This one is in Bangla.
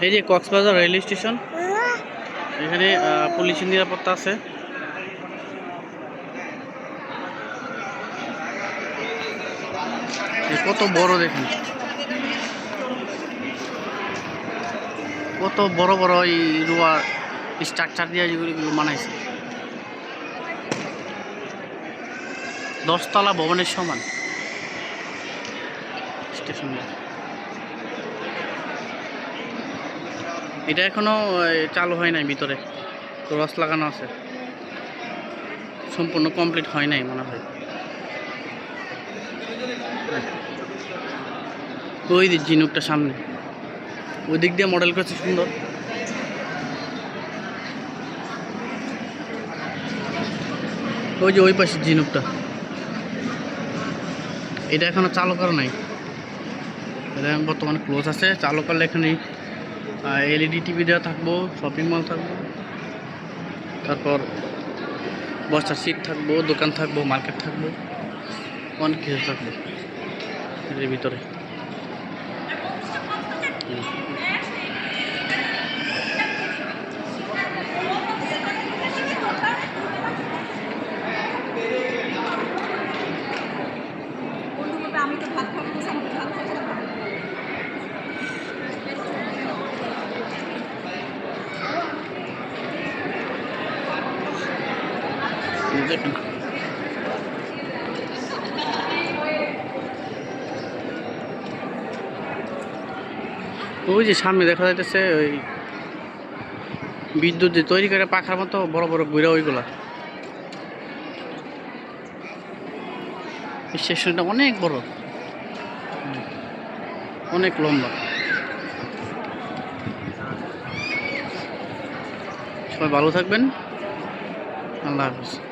এই যে কক্সবাজার রেল স্টেশন। এখানে আহ, পুলিশের নিরাপত্তা আছে। কত বড় দেখুন। কত বড় বড় এই রুয়া স্ট্রাকচার দিয়ে যেগুলো বানাইছে। দশতলা ভবনের সমান। স্টেশনটা এটা এখনও এ, চালু হয় নাই ভিতরে। রস লাগানো আছে। সম্পূর্ণ কমপ্লিট হয় নাই মনে হয়। ওই দিক জিনুকটা সামনে। ওই দিক দিয়ে মডেল করছে সুন্দর। ওই যে ওই পাশে জিনুকটা এটা এখনও চালু করা নাই। এটা বর্তমানে ক্লোজ আছে। চালু করলে এখানে এলইডি টিভি দেওয়া থাকব শপিং মল থাকব, তারপর বসার সিট থাকব, দোকান থাকব মার্কেট থাকব, অনেক কিছু থাকবে এর ভিতরে। আমি তো ভাত খাব। না, আমাকে ভাত খাব না। এই দেখেন ওই যে সামনে দেখা যাইতেছে ওই বিদ্যুৎ দিয়ে তৈরি করে পাখার মতো বড় বড় গুড়া ওইগুলা। স্টেশনটা অনেক বড়। অনেক লম্বা। সবাই ভালো থাকবেন। আল্লাহ হাফিজ।